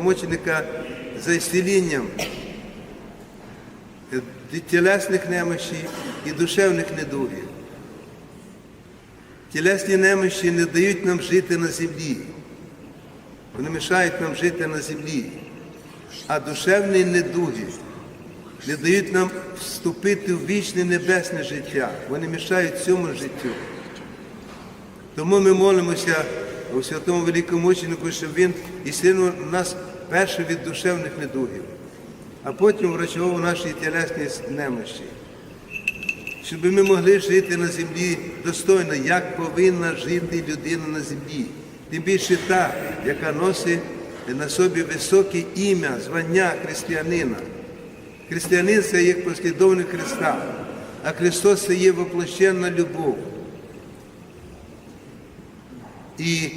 великомученика за ісцілінням тілесних немощів і душевних недугів. Тілесні немощі не дають нам жити на землі. Вони мішають нам жити на землі. А душевні недуги не дають нам вступити в вічне небесне життя. Вони мішають цьому життю. Тому ми молимося у святому великомученику, щоб він ісцелив нас перше від душевних недугів, а потім врачував наші тілесні немощі. Щоб ми могли жити на землі достойно, як повинна жити людина на землі. Тим більше та, яка носить на собі високе ім'я, звання християнина. Християнин це є послідовник Христа, а Христос це є воплощенна любов. І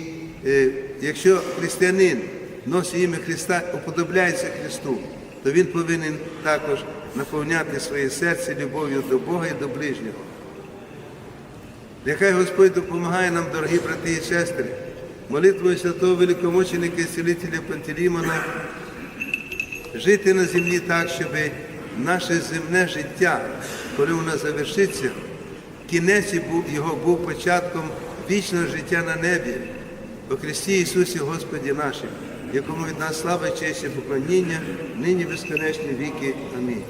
е, якщо християнин носить ім'я Христа, уподобляється Христу, то він повинен також наповняти своє серце любов'ю до Бога і до ближнього. Нехай Господь допомагає нам, дорогі брати і сестри, молитвою святого великомученика і цілителя Пантелеймона, жити на землі так, щоб наше земне життя, коли воно завершиться, кінець його був початком вічного життя на небі, по Христі Ісусі Господі нашим, якому від нас слава, честь і поклоніння, нині безконечні віки. Амінь.